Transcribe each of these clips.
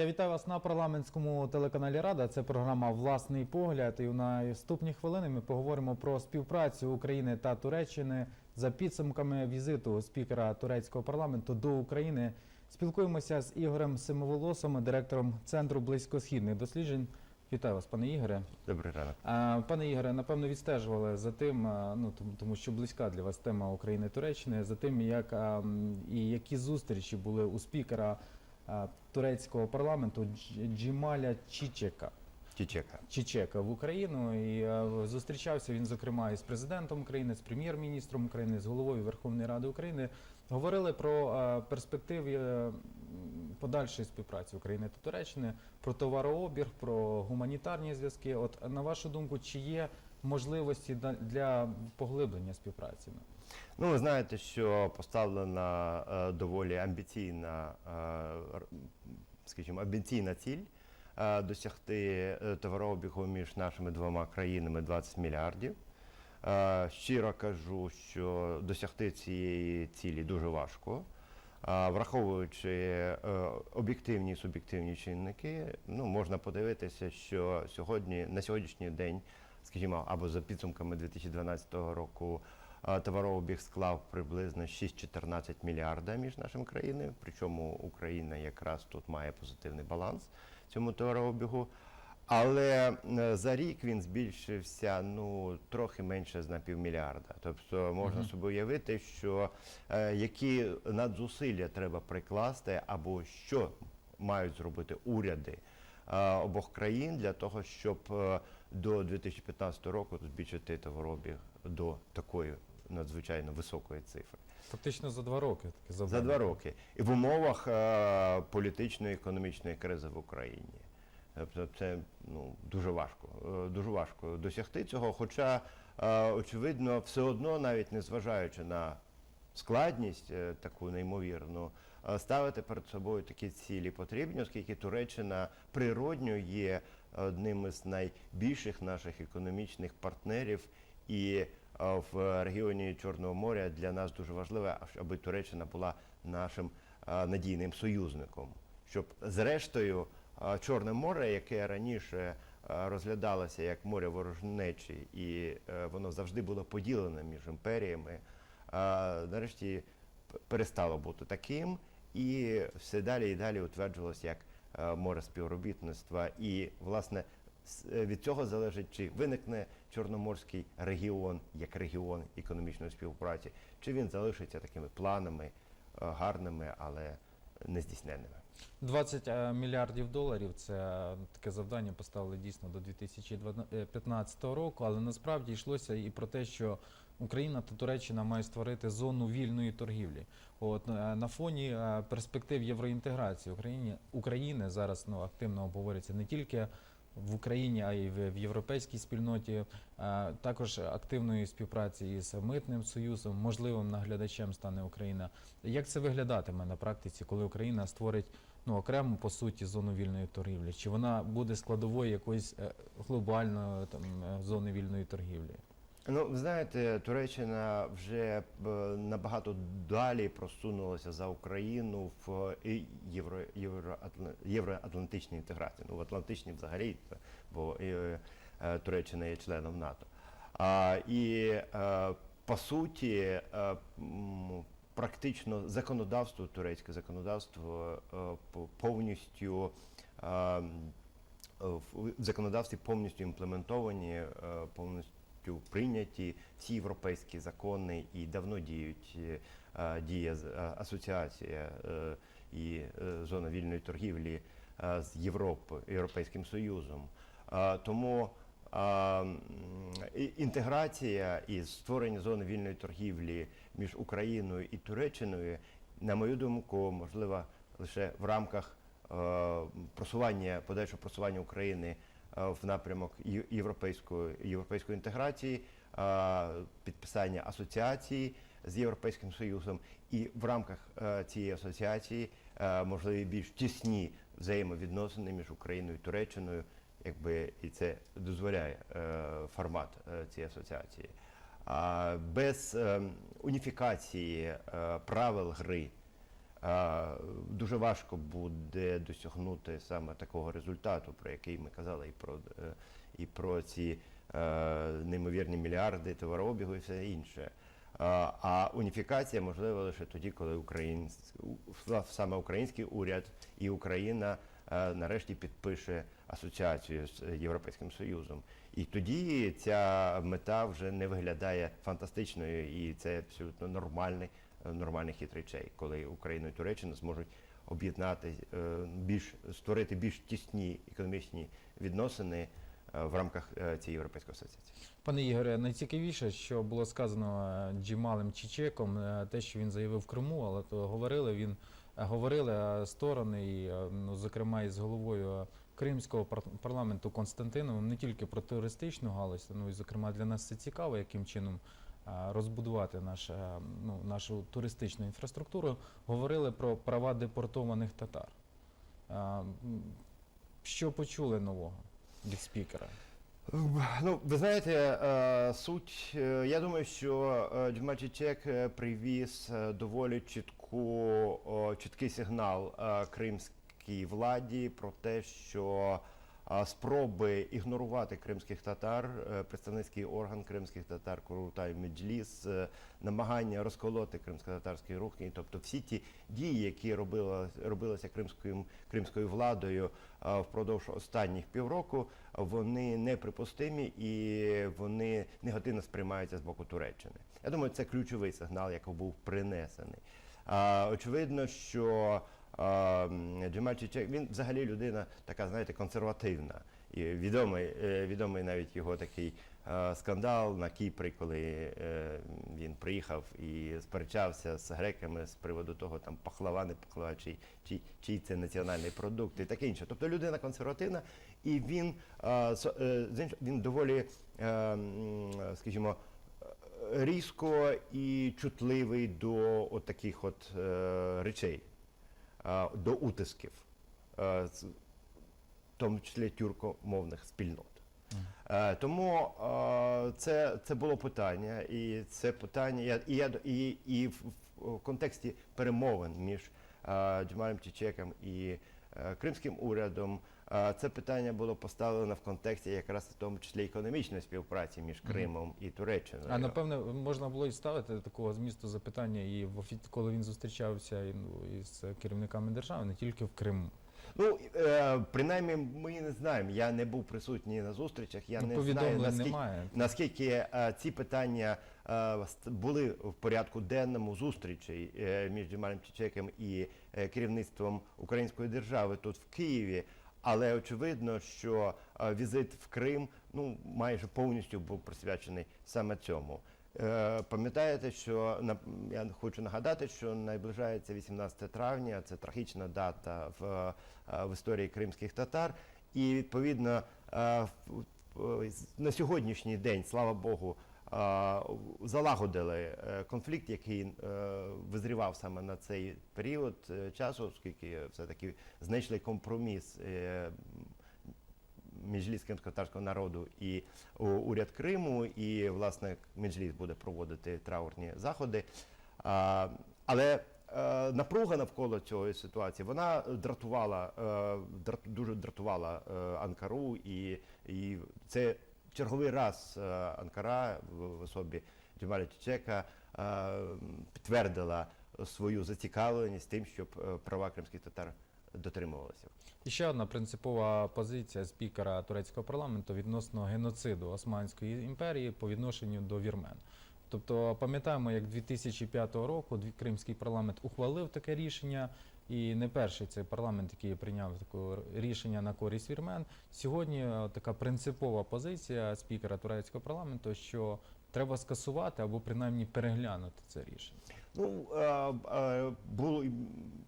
Я вітаю вас на парламентському телеканалі Рада. Це програма Власний погляд. І в наступні хвилини ми поговоримо про співпрацю України та Туреччини за підсумками візиту спікера турецького парламенту до України. Спілкуємося з Ігорем Семиволосом, директором центру близькосхідних досліджень. Вітаю вас, пане Ігоре. Добрий ранок. Пане Ігоре, напевно, відстежували за тим, ну тому, що близька для вас тема України Туреччини, за тим, як і які зустрічі були у спікера турецького парламенту Дж- Джімаля Чічека. Чечека. Чічека в Україну і е, зустрічався він, зокрема, із президентом України, з прем'єр-міністром України, з головою Верховної Ради України. Говорили про е, перспективи е, подальшої співпраці України та Туреччини, про товарообіг, про гуманітарні зв'язки. От на вашу думку, чи є можливості для поглиблення співпраці? Ну, ви знаєте, що поставлена е, доволі амбіційна, е, скажімо, амбіційна ціль е, досягти е, товарообігу між нашими двома країнами 20 мільярдів. Е, щиро кажу, що досягти цієї цілі дуже важко. А, Враховуючи е, об'єктивні і суб'єктивні чинники, ну можна подивитися, що сьогодні на сьогоднішній день, скажімо, або за підсумками 2012 року, товарообіг склав приблизно 6-14 мільярда між нашими країнами. Причому Україна якраз тут має позитивний баланс цьому товарообігу. Але е, за рік він збільшився ну трохи менше з на півмільярда. Тобто можна собі уявити, що е, які надзусилля треба прикласти, або що мають зробити уряди е, обох країн для того, щоб е, до 2015 року збільшити товарообіг до такої надзвичайно високої цифри. Фактично за два роки таке За завдання. два роки. І в умовах е, політичної економічної кризи в Україні. Тобто це ну, дуже важко, е, дуже важко досягти цього. Хоча, е, очевидно, все одно, навіть незважаючи на складність е, таку неймовірну, ставити перед собою такі цілі потрібні, оскільки Туреччина природньо є одним із найбільших наших економічних партнерів і в регіоні Чорного моря для нас дуже важливо, аби Туреччина була нашим е, надійним союзником, щоб зрештою е, Чорне море, яке раніше е, розглядалося як море ворожнечі, і е, воно завжди було поділене між імперіями, е, нарешті перестало бути таким, і все далі і далі утверджувалося як е, море співробітництва. І власне е, від цього залежить, чи виникне Чорноморський регіон як регіон економічної співпраці, чи він залишиться такими планами е, гарними, але нездійсненними. 20 е, мільярдів доларів це таке завдання поставили дійсно до 2015 року, але насправді йшлося і про те, що Україна та Туреччина мають створити зону вільної торгівлі. От е, на фоні е, перспектив євроінтеграції України України зараз ну активно обговорюється не тільки. В Україні, а й в європейській спільноті, е, також активної співпраці із митним союзом, можливим наглядачем стане Україна. Як це виглядатиме на практиці, коли Україна створить ну окрему по суті зону вільної торгівлі? Чи вона буде складовою якоїсь е, глобальної там е, зони вільної торгівлі? Ну, ви знаєте, Туреччина вже е, набагато далі просунулася за Україну в і євро, євроатлантичній інтеграції. Ну, в Атлантичній взагалі, е, бо е, е, Туреччина є членом НАТО. А, і е, по суті, е, практично законодавство, турецьке законодавство е, по- повністю. е, в законодавстві повністю імплементовані, е, повністю прийняті всі європейські закони і давно діють е, діє з- е, асоціація е, і е, зона вільної торгівлі е, з Європою, Європейським Союзом. Е, Тому інтеграція і створення зони вільної торгівлі між Україною і Туреччиною, на мою думку, можливо лише в рамках е, просування подальшого просування України е, в напрямок європейської європейської інтеграції, е, підписання асоціації з Європейським Союзом, і в рамках е, цієї асоціації е, можливі більш тісні взаємовідносини між Україною і Туреччиною, якби і це дозволяє е, формат е, цієї асоціації. Без е, уніфікації е, правил гри е, дуже важко буде досягнути саме такого результату, про який ми казали, і про, е, і про ці е, неймовірні мільярди товарообігу і все інше. А, уніфікація можлива лише тоді, коли українсь, саме український уряд і Україна е, нарешті підпише асоціацію з Європейським Союзом. І тоді ця мета вже не виглядає фантастичною, і це абсолютно нормальний, е, нормальний хід речей, коли Україна і Туреччина зможуть об'єднати е, більш створити більш тісні економічні відносини е, в рамках цієї європейської асоціації. Пане Ігоре, найцікавіше, що було сказано Джемалем Чичеком, е, те, що він заявив в Криму, але то говорили він говорили сторони, і, ну, зокрема із головою Кримського пар- парламенту Константиновим, не тільки про туристичну галузь, ну і зокрема для нас це цікаво, яким чином розбудувати наш, е, ну, нашу туристичну інфраструктуру. Говорили про права депортованих татар. Е, Що почули нового від спікера? Ну, ви знаєте, е, суть, е, я думаю, що е, Джемаль Чечек е, привіз е, доволі чітку, чіткий сигнал е, кримській владі про те, що е, спроби ігнорувати кримських татар, е, представницький орган кримських татар Курутай Меджліс, е, намагання розколоти кримсько-татарський рух, і тобто всі ті дії, які робила, робилися кримською, кримською владою е, впродовж останніх півроку, вони неприпустимі і вони негативно сприймаються з боку Туреччини. Я думаю, це ключовий сигнал, який був принесений. Очевидно, що Джемаль Чечек, він взагалі людина така, знаєте, консервативна. І відомий, е, відомий навіть його такий е, скандал на Кіпрі, коли е, він приїхав і сперечався з греками з приводу того, там пахлава, не пахлава, чий, чий, чий це національний продукт і таке інше. Тобто людина консервативна, і він, він доволі, скажімо, різко і чутливий до от таких от речей, до утисків, е, в тому числі тюркомовних спільнот. Е, Тому е, це, це було питання, і це питання, і, я, і, і в, контексті перемовин між е, Джемалем Чечеком і е, кримським урядом е, це питання було поставлено в контексті якраз в тому числі економічної співпраці між. Кримом і Туреччиною. А напевне можна було і ставити такого змісту запитання і коли він зустрічався ну, із керівниками держави, не тільки в Криму. Ну, е, принаймні, ми не знаємо. Я не був присутній на зустрічах, я ну, не знаю, наскільки, немає. наскільки е, ці питання е, були в порядку денному зустрічей між Джемалем Чечеком і керівництвом української держави тут в Києві. Але очевидно, що е, візит в Крим ну майже повністю був присвячений саме цьому. Е, Пам'ятаєте, що я хочу нагадати, що наближається 18 травня. Це трагічна дата в, е, в історії кримських татар, і відповідно на сьогоднішній день, слава Богу, залагодили е, конфлікт, який е, визрівав саме на цей період е, часу, оскільки все-таки знайшли компроміс Меджліс кримсько-татарського народу і уряд Криму, і власне Меджліс буде проводити траурні заходи. Але напруга навколо цієї ситуації вона дратувала дуже дратувала Анкару, і, і це черговий раз е, Анкара в, особі Джемаля Чечека е, підтвердила свою зацікавленість тим, щоб е, права кримських татар дотримувалися. Ще одна принципова позиція спікера турецького парламенту відносно геноциду Османської імперії по відношенню до вірмен. Тобто пам'ятаємо, як 2005 року Кримський парламент ухвалив таке рішення, і не перший цей парламент, який прийняв таке рішення на користь вірмен. Сьогодні е, така принципова позиція спікера турецького парламенту, що треба скасувати або принаймні переглянути це рішення. Ну, е, е, було,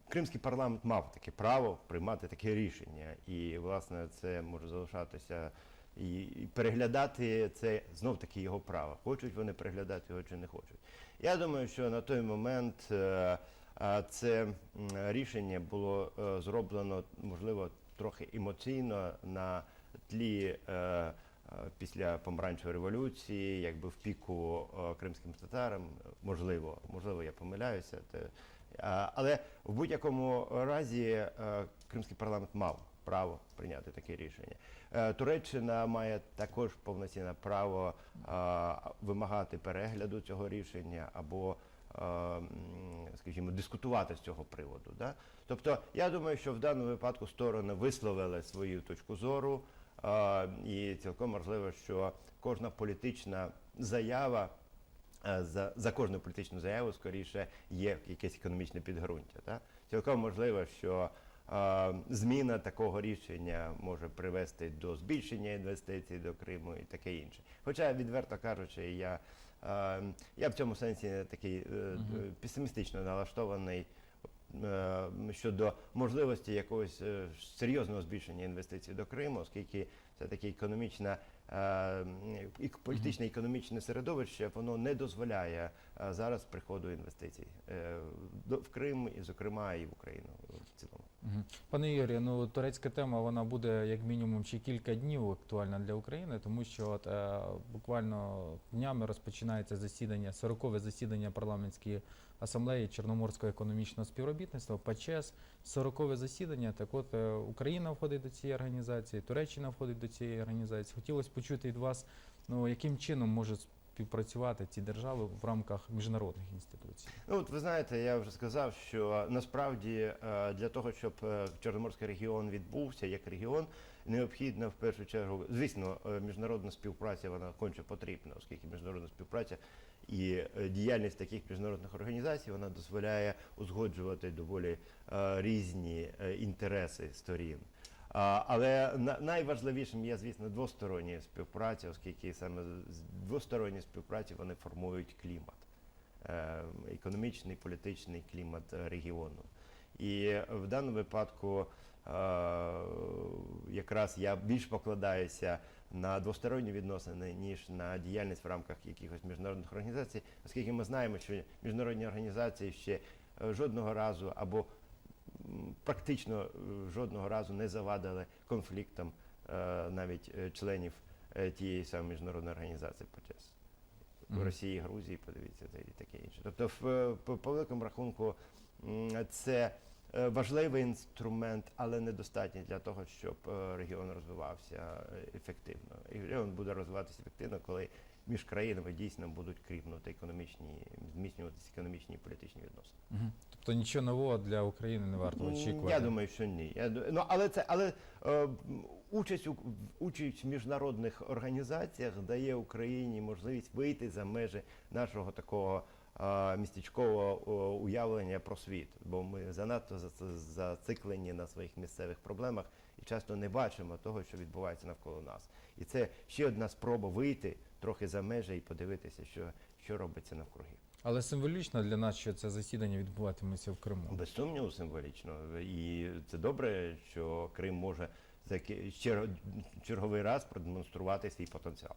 кримський парламент мав таке право приймати таке рішення, і власне це може залишатися і, переглядати це знов таки його право. Хочуть вони переглядати його чи не хочуть. Я думаю, що на той момент це рішення було е, зроблено, можливо, трохи емоційно на тлі. е, е, Після помаранчевої революції, якби в піку кримським татарам, можливо, можливо, я помиляюся. Але в будь-якому разі кримський парламент мав право прийняти таке рішення. Туреччина має також повноцінне право вимагати перегляду цього рішення або, скажімо, дискутувати з цього приводу. Да? Тобто, я думаю, що в даному випадку сторони висловили свою точку зору, і цілком можливо, що кожна політична заява. За, за кожну політичну заяву, скоріше, є якесь економічне підґрунтя. Так? Цілком можливо, що е, зміна такого рішення може привести до збільшення інвестицій до Криму і таке інше. Хоча, відверто кажучи, я, я в цьому сенсі такий е, Мгм. песимістично налаштований е, щодо можливості якогось е, серйозного збільшення інвестицій до Криму, оскільки це таке економічне, е, політичне економічне середовище, воно не дозволяє е, зараз приходу інвестицій е, в Крим, і, зокрема, і в Україну в цілому. Пане Ігорі, ну турецька тема вона буде як мінімум ще кілька днів актуальна для України, тому що от, е, буквально днями розпочинається засідання, 40-ве засідання парламентської асамблеї Чорноморського економічного співробітництва ПАЧЕС. 40-ве засідання. Так от е, Україна входить до цієї організації, Туреччина входить до цієї організації. Хотілося почути від вас, ну яким чином можуть співпрацювати ці держави в рамках міжнародних інституцій. Ну, от ви знаєте, я вже сказав, що насправді е, для того, щоб е, Чорноморський регіон відбувся як регіон, необхідно в першу чергу, звісно, е, міжнародна співпраця вона конче потрібна, оскільки міжнародна співпраця і діяльність таких міжнародних організацій вона дозволяє узгоджувати доволі різні інтереси сторін. Але на- найважливішим є, звісно, двостороння співпраця, оскільки саме з двосторонні співпраці вони формують клімат е, економічний, політичний клімат регіону. І в даному випадку е, якраз я більш покладаюся на двосторонні відносини, ніж на діяльність в рамках якихось міжнародних організацій, оскільки ми знаємо, що міжнародні організації ще е, жодного разу або практично е, жодного разу не завадили конфліктам е, навіть е, членів тієї самої міжнародної організації ПОЧЕС в Росії, Грузії, подивіться, і таке інше. Тобто, в, по, по великому рахунку, це важливий інструмент, але недостатній для того, щоб регіон розвивався ефективно. І регіон буде розвиватися ефективно, коли між країнами дійсно будуть кріпнути економічні, зміцнюватися економічні і політичні відносини. Мгм. Тобто нічого нового для України не варто очікувати. Я думаю, що ні. Я, ду- ну, але це, але е, участь у участь в міжнародних організаціях дає Україні можливість вийти за межі нашого такого е, містечкового о, уявлення про світ. Бо ми занадто за- зациклені на своїх місцевих проблемах і часто не бачимо того, що відбувається навколо нас. І це ще одна спроба вийти трохи за межі і подивитися, що, що робиться навкруги. Але символічно для нас, що це засідання відбуватиметься в Криму. Без сумніву символічно. І це добре, що Крим може черговий раз продемонструвати свій потенціал.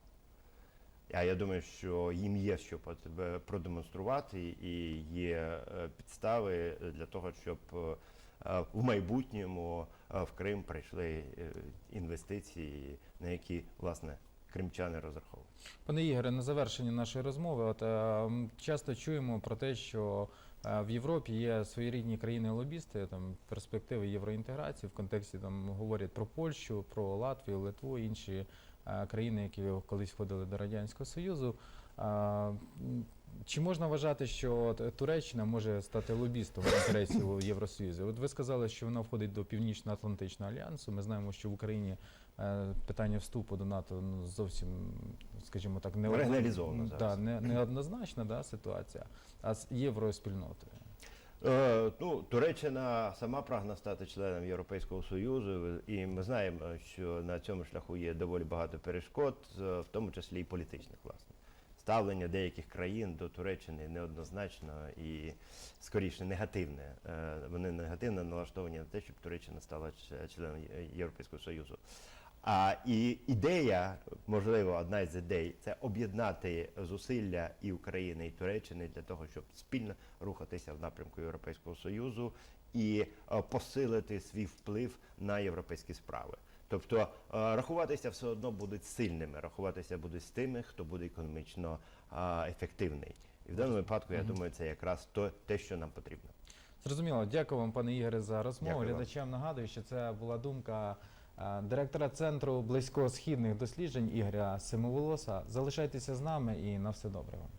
А я думаю, що їм є що пот- продемонструвати, і є е, підстави для того, щоб е, е, в майбутньому е, в Крим прийшли е, інвестиції, на які власне кримчани розраховують. Пане Ігоре, на завершення нашої розмови, от е, часто чуємо про те, що е, в Європі є своєрідні країни-лобісти, там перспективи євроінтеграції в контексті там говорять про Польщу, про Латвію, Литву, інші е, країни, які колись входили до радянського союзу. М, Чи можна вважати, що Туреччина може стати лобістом інтересів Євросоюзу? От ви сказали, що вона входить до Північно-Атлантичного альянсу. Ми знаємо, що в Україні е, питання вступу до НАТО ну, зовсім, скажімо так, не зараз. Да, не, неоднозначна да, ситуація, а з євроспільнотою. Е, ну, Туреччина сама прагне стати членом Європейського Союзу, і ми знаємо, що на цьому шляху є доволі багато перешкод, е, в тому числі і політичних, власне. Ставлення деяких країн до Туреччини неоднозначно і скоріше негативне. Е, Вони негативно налаштовані на те, щоб Туреччина стала членом Європейського Союзу. А і ідея, можливо, одна із ідей, це об'єднати зусилля і України, і Туреччини для того, щоб спільно рухатися в напрямку Європейського Союзу і е, посилити свій вплив на європейські справи. Тобто е, рахуватися все одно будуть сильними, рахуватися будуть з тими, хто буде економічно ефективний. І в даному випадку, я думаю, це якраз то, те, що нам потрібно. Зрозуміло, дякую вам, пане Ігоре, за розмову. Дякую. Глядачам нагадую, що це була думка е, директора центру близькосхідних досліджень Ігоря Семиволоса. Залишайтеся з нами і на все добре вам.